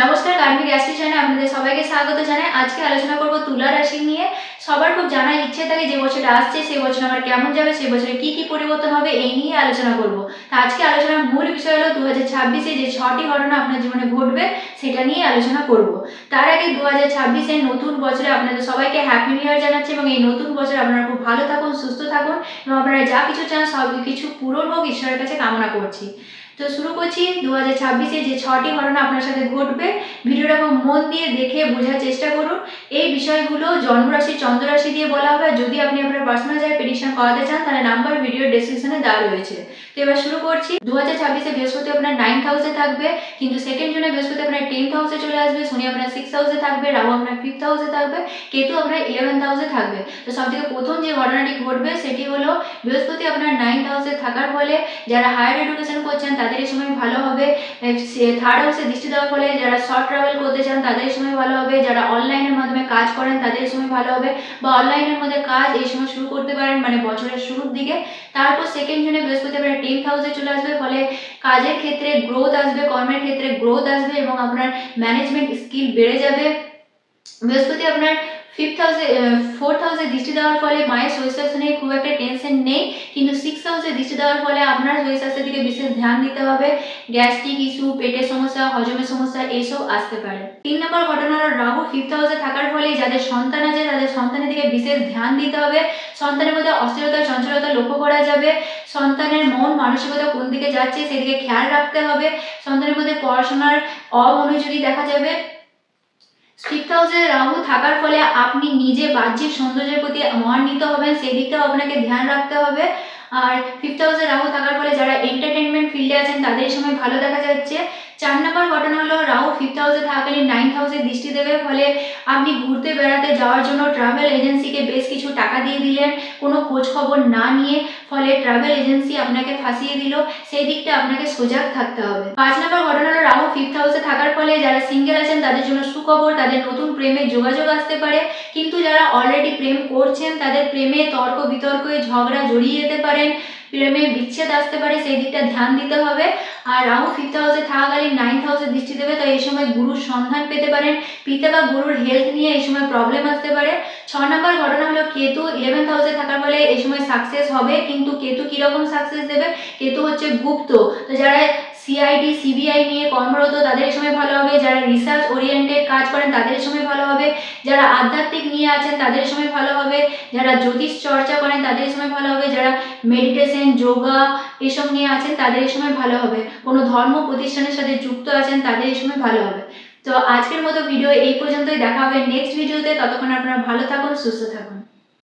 নমস্কার কার্মিক অ্যাস্ট্রিশনে আপনাদের সবাইকে স্বাগত জানাই। আজকে আলোচনা করব তুলা রাশি নিয়ে। সবার খুব জানার ইচ্ছে থাকে যে বছরটা আসছে, সেই বছর আমার কেমন যাবে, সেই বছরে কি কি পরিবর্তন হবে, এই নিয়ে আলোচনা করব। তা আজকে আলোচনার মূল বিষয় হলো দু হাজার ছাব্বিশে যে ছটি ঘটনা আপনার জীবনে ঘটবে, সেটা নিয়ে আলোচনা করব। তার আগে দু হাজার ছাব্বিশে নতুন বছরে আপনাদের সবাইকে হ্যাপি নিউ ইয়ার জানাচ্ছি এবং এই নতুন বছরে আপনারা খুব ভালো থাকুন, সুস্থ থাকুন এবং আপনারা যা কিছু চান সব কিছু পূরণ হোক, ঈশ্বরের কাছে কামনা করছি। তো শুরু করছি দু হাজার ছাব্বিশে যে ছটি ঘটনা আপনার সাথে ঘটবে। ভিডিওটা খুব মন দিয়ে দেখে বোঝার চেষ্টা করুন। এই বিষয়গুলো জন্মরাশি, চন্দ্ররাশি দিয়ে বলা হবে। যদি আপনি আপনার পার্সোনাল যায় প্রেডিকশন করাতে চান, তাহলে নাম্বার ভিডিও ডেসক্রিপশনে দেওয়া রয়েছে। এবার শুরু করছি। দু হাজার ছাব্বিশে বৃহস্পতি আপনার নাইন্থ হাউসে থাকবে, কিন্তু সেকেন্ড জুনে বৃহস্পতি আপনার টেন্থ হাউসে চলে আসবে, শনি আপনার সিক্স হাউসে থাকবে, রাহু আপনার ফিফথ হাউসে থাকবে, কেতু আপনার ইলেভেন্থ হাউসে থাকবে। তো সব থেকে প্রথম যে ঘটনাটি ঘটবে সেটি হলো, বৃহস্পতি আপনার নাইন্থ হাউসে থাকার ফলে যারা হায়ার এডুকেশন করছেন, তাদের এই সময় ভালো হবে। থার্ড হাউসে দৃষ্টি দেওয়ার ফলে যারা শর্ট ট্রাভেল করতে চান, তাদের এই সময় ভালো হবে। যারা অনলাইনের মাধ্যমে কাজ করেন, তাদের এই সময় ভালো হবে। বা অনলাইনের মধ্যে কাজ এই সময় শুরু করতে পারেন মানে বছরের শুরুর দিকে। তারপর সেকেন্ড জুনে বৃহস্পতি আপনার টেন্থ হাউসে চলে আসবে, ফলে কাজের ক্ষেত্রে গ্রোথ আসবে, কর্মের ক্ষেত্রে গ্রোথ আসবে এবং আপনার ম্যানেজমেন্ট স্কিল বেড়ে যাবে। বৃহস্পতি আপনার ফিফথ হাউসে ফোর্থ হাউসে দৃষ্টি দেওয়ার ফলে মায়ের শরীর স্বাস্থ্য খুব একটা টেনশন নেই, কিন্তু সিক্স দৃষ্টি দেওয়ার ফলে আপনার শরীর স্বাস্থ্যের দিকে বিশেষ ধ্যান দিতে হবে। গ্যাস্ট্রিক ইস্যু, পেটের সমস্যা, হজমের সমস্যা আসতে পারে। তিন নম্বর থাকার যাদের সন্তান আছে, তাদের সন্তানের দিকে বিশেষ ধ্যান দিতে হবে। সন্তানের মধ্যে অস্থিরতা, চঞ্চলতা লক্ষ্য করা যাবে। সন্তানের মন মানসিকতা কোন দিকে যাচ্ছে, সেদিকে খেয়াল রাখতে হবে। সন্তানের মধ্যে পড়াশোনার অমনোযোগী দেখা যাবে। ফিফথ হাউসে রাহু থাকার ফলে আপনি নিজে বাহ্যিক সৌন্দর্যের প্রতি মহান্বিত হবেন, সেই দিকটাও আপনাকে ধ্যান রাখতে হবে। আর ফিফথ হাউসে রাহু থাকার ফলে যারা এন্টারটেনমেন্ট ফিল্ডে আছেন, তাদের সময় ভালো দেখা যাচ্ছে। চার নম্বর ঘটনা হলো, রাহু ফিফথ হাউসে থাকাকালীন নাইন্থ হাউসে দৃষ্টি দেবে। ফলে আপনি ঘুরতে বেড়াতে যাওয়ার জন্য ট্রাভেল এজেন্সিকে বেশ কিছু টাকা দিয়ে দিলেন। কোনো খোঁজ খবর না নিয়ে ফলে ট্রাভেল এজেন্সি আপনাকে ফাঁসিয়ে দিল। সেই দিকটা আপনাকে সজাগ থাকতে হবে। পাঁচ নম্বর ঘটনা হলো, রাহু ফিফথ হাউসে ফলে যারা সিঙ্গেল আছেন তাদের জন্য সুখবর, তাদের নতুন প্রেমের যোগাযোগ আসতে পারে। কিন্তু যারা অলরেডি প্রেম করছেন, তাদের প্রেমে তর্ক বিতর্কে ঝগড়া জড়িয়ে যেতে পারেন, প্রেমে বিচ্ছেদ আসতে পারে, সেই দিকটা ধ্যান দিতে হবে। আর রাহু ফিফথ হাউসে থাকাকালীন নাইন্থ হাউসে দৃষ্টি দেবে, তাই এই সময় গুরুর সন্ধান পেতে পারেন। পিতা বা গুরুর হেলথ নিয়ে এই সময় প্রবলেম আসতে পারে। ছ নম্বর ঘটনা হলো কেতু ইলেভেন্থ হাউসে থাকার ফলে এই সময় সাকসেস হবে, কিন্তু কেতু কীরকম সাকসেস দেবে? কেতু হচ্ছে গুপ্ত। তো যারা সিআইডি সিবিআই নিয়ে কর্মরত, তাদের সময় ভালো হবে। যারা রিসার্চ ওরিয়েন্টেড কাজ করেন, তাদের সময় ভালো হবে। যারা আধ্যাত্মিক নিয়ে আছেন, তাদের সময় ভালো হবে। যারা জ্যোতিষ চর্চা করেন, তাদের সময় ভালো হবে। যারা মেডিটেশন যোগা এসব নিয়ে আছেন, তাদের সময় ভালো হবে। কোনো ধর্ম প্রতিষ্ঠানের সাথে যুক্ত আছেন, তাদের সময় ভালো হবে। তো আজকের মতো ভিডিও এই পর্যন্তই। দেখা হবে নেক্সট ভিডিওতে ততক্ষণ আপনারা ভালো থাকুন, সুস্থ থাকুন।